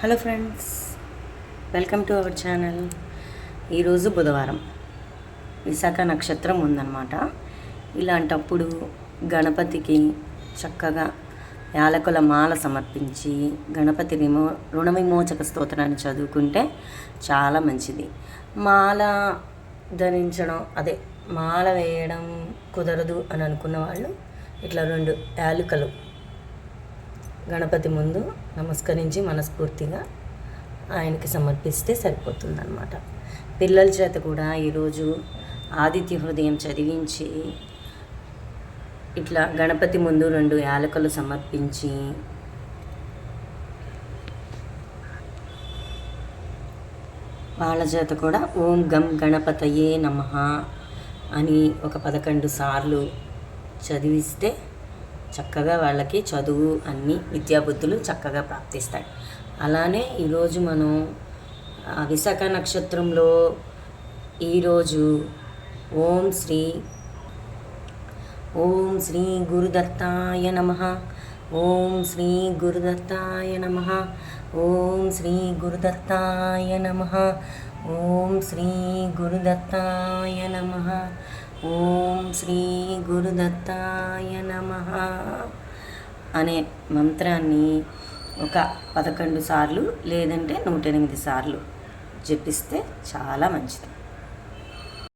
Hello friends welcome to our channel. ఈరోజు బుధవారం. విశాఖ నక్షత్రం ఉందన్నమాట. ఇలాంటప్పుడు గణపతికి చక్కగా యాలకుల మాల సమర్పించి గణపతి విమో రుణ విమోచక స్తోత్రాన్ని చదువుకుంటే చాలా మంచిది. మాల ధరించడం అదే మాల వేయడం కుదరదు అని అనుకున్న వాళ్ళు ఇట్లా రెండు యాలుకలు గణపతి ముందు నమస్కరించి మనస్ఫూర్తిగా ఆయనకి సమర్పిస్తే సరిపోతుందన్నమాట. పిల్లల చేత కూడా ఈరోజు ఆదిత్య హృదయం చదివించి ఇట్లా గణపతి ముందు రెండు యాలకులు సమర్పించి వాళ్ళ చేత కూడా ఓం గం గణపతయే నమ అని ఒక పదకొండు సార్లు చదివిస్తే చక్కగా వాళ్ళకి చదువు అన్ని విద్యాబుద్ధులు చక్కగా ప్రాప్తిస్తాయి. అలానే ఈరోజు మనం విశాఖ నక్షత్రంలో ఈరోజు ఓం శ్రీ ఓం శ్రీ గురుదత్తాయ నమ ఓం శ్రీ గురుదత్తాయ నమ ఓం శ్రీ గురుదత్తాయ నమ ఓం శ్రీ గురుదత్తాయ నమ. ఓం శ్రీ గురుదత్తాయ నమ అనే మంత్రాన్ని ఒక పదకొండు సార్లు లేదంటే నూట ఎనిమిది సార్లు జపిస్తే చాలా మంచిది.